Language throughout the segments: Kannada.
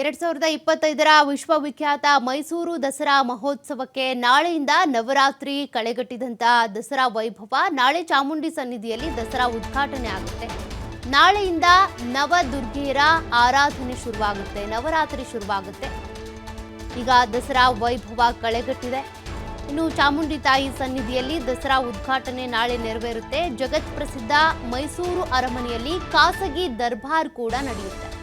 ಎರಡ್ ಸಾವಿರದ ಇಪ್ಪತ್ತೈದರ ವಿಶ್ವವಿಖ್ಯಾತ ಮೈಸೂರು ದಸರಾ ಮಹೋತ್ಸವಕ್ಕೆ ನಾಳೆಯಿಂದ ನವರಾತ್ರಿ ಕಳೆಗಟ್ಟಿದಂತ ದಸರಾ ವೈಭವ ನಾಳೆ ಚಾಮುಂಡಿ ಸನ್ನಿಧಿಯಲ್ಲಿ ದಸರಾ ಉದ್ಘಾಟನೆ ಆಗುತ್ತೆ. ನಾಳೆಯಿಂದ ನವದುರ್ಗೆಯರ ಆರಾಧನೆ ಶುರುವಾಗುತ್ತೆ, ನವರಾತ್ರಿ ಶುರುವಾಗುತ್ತೆ. ಈಗ ದಸರಾ ವೈಭವ ಕಳೆಗಟ್ಟಿದೆ. ಇನ್ನು ಚಾಮುಂಡಿ ತಾಯಿ ಸನ್ನಿಧಿಯಲ್ಲಿ ದಸರಾ ಉದ್ಘಾಟನೆ ನಾಳೆ ನೆರವೇರುತ್ತೆ. ಜಗತ್ ಪ್ರಸಿದ್ಧ ಮೈಸೂರು ಅರಮನೆಯಲ್ಲಿ ಖಾಸಗಿ ದರ್ಬಾರ್ ಕೂಡ ನಡೆಯುತ್ತೆ.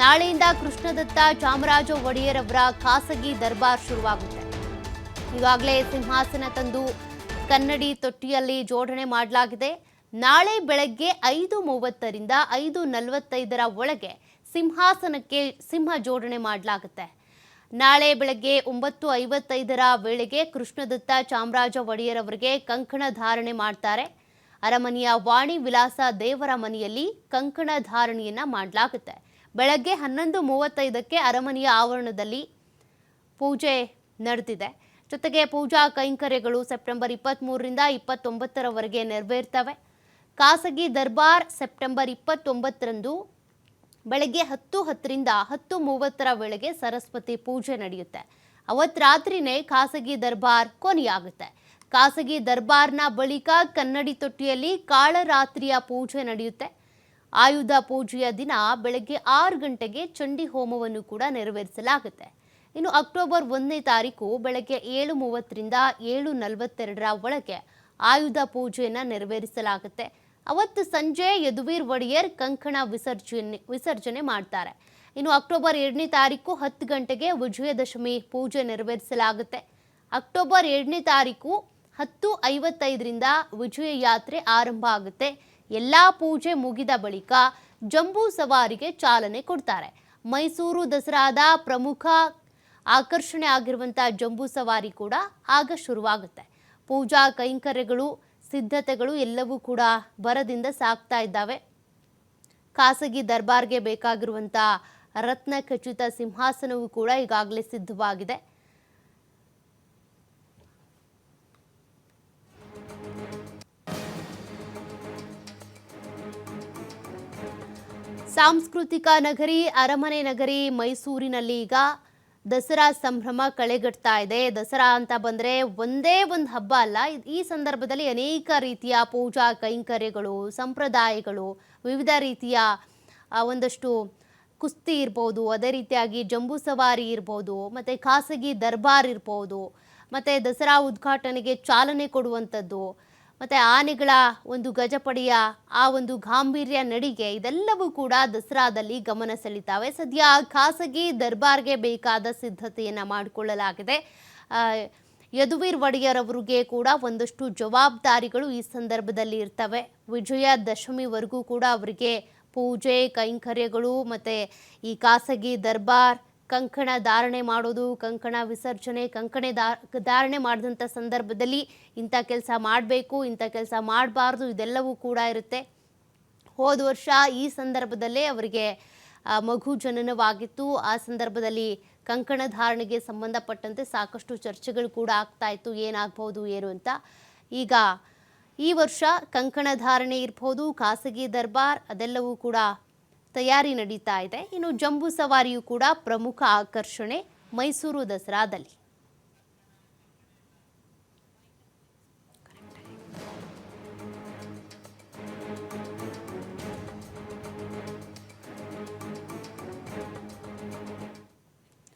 ನಾಳೆಯಿಂದ ಕೃಷ್ಣದತ್ತ ಚಾಮರಾಜ ಒಡೆಯರ್ ಅವರ ಖಾಸಗಿ ದರ್ಬಾರ್ ಶುರುವಾಗುತ್ತೆ. ಈಗಾಗಲೇ ಸಿಂಹಾಸನ ತಂದು ಕನ್ನಡಿ ತೊಟ್ಟಿಯಲ್ಲಿ ಜೋಡಣೆ ಮಾಡಲಾಗಿದೆ. ನಾಳೆ ಬೆಳಗ್ಗೆ ಐದು ಮೂವತ್ತರಿಂದ ಐದು ನಲವತ್ತೈದರ ಒಳಗೆ ಸಿಂಹಾಸನಕ್ಕೆ ಸಿಂಹ ಜೋಡಣೆ ಮಾಡಲಾಗುತ್ತೆ. ನಾಳೆ ಬೆಳಗ್ಗೆ ಒಂಬತ್ತು ಐವತ್ತೈದರ ವೇಳೆಗೆ ಕೃಷ್ಣದತ್ತ ಚಾಮರಾಜ ಒಡೆಯರ್ ಅವರಿಗೆ ಕಂಕಣ ಧಾರಣೆ ಮಾಡ್ತಾರೆ. ಅರಮನೆಯ ವಾಣಿ ವಿಲಾಸ ದೇವರ ಮನೆಯಲ್ಲಿ ಕಂಕಣ ಧಾರಣೆಯನ್ನ ಮಾಡಲಾಗುತ್ತೆ. ಬೆಳಗ್ಗೆ ಹನ್ನೊಂದು ಮೂವತ್ತೈದಕ್ಕೆ ಅರಮನೆಯ ಆವರಣದಲ್ಲಿ ಪೂಜೆ ನಡೆದಿದೆ. ಜೊತೆಗೆ ಪೂಜಾ ಕೈಂಕರ್ಯಗಳು ಸೆಪ್ಟೆಂಬರ್ ಇಪ್ಪತ್ತ್ಮೂರರಿಂದ ಇಪ್ಪತ್ತೊಂಬತ್ತರವರೆಗೆ ನೆರವೇರ್ತವೆ. ಖಾಸಗಿ ದರ್ಬಾರ್ ಸೆಪ್ಟೆಂಬರ್ ಇಪ್ಪತ್ತೊಂಬತ್ತರಂದು ಬೆಳಗ್ಗೆ ಹತ್ತು ಹತ್ತರಿಂದ ಹತ್ತು ಮೂವತ್ತರ ವೇಳೆಗೆ ಸರಸ್ವತಿ ಪೂಜೆ ನಡೆಯುತ್ತೆ. ಅವತ್ತು ರಾತ್ರಿನೇ ಖಾಸಗಿ ದರ್ಬಾರ್ ಕೊನೆಯಾಗುತ್ತೆ. ಖಾಸಗಿ ದರ್ಬಾರ್ನ ಬಳಿಕ ಕನ್ನಡಿ ತೊಟ್ಟಿಯಲ್ಲಿ ಕಾಳರಾತ್ರಿಯ ಪೂಜೆ ನಡೆಯುತ್ತೆ. ಆಯುಧ ಪೂಜೆಯ ದಿನ ಬೆಳಗ್ಗೆ ಆರು ಗಂಟೆಗೆ ಚಂಡಿ ಹೋಮವನ್ನು ಕೂಡ ನೆರವೇರಿಸಲಾಗುತ್ತೆ. ಇನ್ನು ಅಕ್ಟೋಬರ್ ಒಂದನೇ ತಾರೀಕು ಬೆಳಗ್ಗೆ ಏಳು ಮೂವತ್ತರಿಂದ ಏಳು ನಲವತ್ತೆರಡರ ಒಳಗೆ ಆಯುಧ ಪೂಜೆಯನ್ನು ನೆರವೇರಿಸಲಾಗುತ್ತೆ. ಅವತ್ತು ಸಂಜೆ ಯದುವೀರ್ ಒಡೆಯರ್ ಕಂಕಣ ವಿಸರ್ಜನೆ ವಿಸರ್ಜನೆ ಮಾಡ್ತಾರೆ. ಇನ್ನು ಅಕ್ಟೋಬರ್ ಎರಡನೇ ತಾರೀಕು ಹತ್ತು ಗಂಟೆಗೆ ವಿಜಯದಶಮಿ ಪೂಜೆ ನೆರವೇರಿಸಲಾಗುತ್ತೆ. ಅಕ್ಟೋಬರ್ ಎರಡನೇ ತಾರೀಕು ಹತ್ತು ಐವತ್ತೈದರಿಂದ ವಿಜಯ ಯಾತ್ರೆ ಆರಂಭ ಆಗುತ್ತೆ. ಎಲ್ಲ ಪೂಜೆ ಮುಗಿದ ಬಳಿಕ ಜಂಬೂ ಸವಾರಿಗೆ ಚಾಲನೆ ಕೊಡ್ತಾರೆ. ಮೈಸೂರು ದಸರಾದ ಪ್ರಮುಖ ಆಕರ್ಷಣೆ ಆಗಿರುವಂಥ ಜಂಬೂ ಸವಾರಿ ಕೂಡ ಆಗ ಶುರುವಾಗುತ್ತೆ. ಪೂಜಾ ಕೈಂಕರ್ಯಗಳು, ಸಿದ್ಧತೆಗಳು ಎಲ್ಲವೂ ಕೂಡ ಬರದಿಂದ ಸಾಗ್ತಾ ಇದ್ದಾವೆ. ಖಾಸಗಿ ದರ್ಬಾರ್ಗೆ ಬೇಕಾಗಿರುವಂಥ ರತ್ನ ಖಚಿತ ಸಿಂಹಾಸನವೂ ಕೂಡ ಈಗಾಗಲೇ ಸಿದ್ಧವಾಗಿದೆ. ಸಾಂಸ್ಕೃತಿಕ ನಗರಿ, ಅರಮನೆ ನಗರಿ, ಮೈಸೂರಿನಲ್ಲಿ ಈಗ ದಸರಾ ಸಂಭ್ರಮ ಕಳೆಗಟ್ತಾ ಇದೆ. ದಸರಾ ಅಂತ ಬಂದರೆ ಒಂದೇ ಒಂದು ಹಬ್ಬ ಅಲ್ಲ. ಈ ಸಂದರ್ಭದಲ್ಲಿ ಅನೇಕ ರೀತಿಯ ಪೂಜಾ ಕೈಂಕರ್ಯಗಳು, ಸಂಪ್ರದಾಯಗಳು, ವಿವಿಧ ರೀತಿಯ ಒಂದಷ್ಟು ಕುಸ್ತಿ ಇರ್ಬೋದು, ಅದೇ ರೀತಿಯಾಗಿ ಜಂಬೂ ಸವಾರಿ ಇರ್ಬೋದು, ಮತ್ತು ಖಾಸಗಿ ದರ್ಬಾರ್ ಇರ್ಬೋದು, ಮತ್ತು ದಸರಾ ಉದ್ಘಾಟನೆಗೆ ಚಾಲನೆ ಕೊಡುವಂಥದ್ದು. ಮತ್ತು ಆನೆಗಳ ಒಂದು ಗಜಪಡೆಯ ಆ ಒಂದು ಗಾಂಭೀರ್ಯ ನಡಿಗೆ ಇದೆಲ್ಲವೂ ಕೂಡ ದಸರಾದಲ್ಲಿ ಗಮನ ಸೆಳೀತಾವೆ. ಸದ್ಯ ಖಾಸಗಿ ದರ್ಬಾರ್ಗೆ ಬೇಕಾದ ಸಿದ್ಧತೆಯನ್ನು ಮಾಡಿಕೊಳ್ಳಲಾಗಿದೆ. ಯದುವೀರ್ ಒಡೆಯರ್ ಅವರಿಗೆ ಕೂಡ ಒಂದಷ್ಟು ಜವಾಬ್ದಾರಿಗಳು ಈ ಸಂದರ್ಭದಲ್ಲಿ ಇರ್ತವೆ. ವಿಜಯ ದಶಮಿವರೆಗೂ ಕೂಡ ಅವರಿಗೆ ಪೂಜೆ, ಕೈಂಕರ್ಯಗಳು ಮತ್ತು ಈ ಖಾಸಗಿ ದರ್ಬಾರ್ ಕಂಕಣ ಧಾರಣೆ ಮಾಡೋದು, ಕಂಕಣ ವಿಸರ್ಜನೆ, ಕಂಕಣ ಧಾರಣೆ ಮಾಡಿದಂಥ ಸಂದರ್ಭದಲ್ಲಿ ಇಂಥ ಕೆಲಸ ಮಾಡಬೇಕು, ಇಂಥ ಕೆಲಸ ಮಾಡಬಾರ್ದು, ಇದೆಲ್ಲವೂ ಕೂಡ ಇರುತ್ತೆ. ಹೋದ ವರ್ಷ ಈ ಸಂದರ್ಭದಲ್ಲೇ ಅವರಿಗೆ ಮಗು ಜನನವಾಗಿತ್ತು. ಆ ಸಂದರ್ಭದಲ್ಲಿ ಕಂಕಣ ಧಾರಣೆಗೆ ಸಂಬಂಧಪಟ್ಟಂತೆ ಸಾಕಷ್ಟು ಚರ್ಚೆಗಳು ಕೂಡ ಆಗ್ತಾ ಇತ್ತು. ಏನಾಗ್ಬೋದು ಏನು ಅಂತ. ಈಗ ಈ ವರ್ಷ ಕಂಕಣ ಧಾರಣೆ ಇರ್ಬೋದು, ಖಾಸಗಿ ದರ್ಬಾರ್, ಅದೆಲ್ಲವೂ ಕೂಡ ತಯಾರಿ ನಡೀತಾ ಇದೆ. ಇನ್ನು ಜಂಬೂ ಸವಾರಿಯು ಕೂಡ ಪ್ರಮುಖ ಆಕರ್ಷಣೆ ಮೈಸೂರು ದಸರಾದಲ್ಲಿ.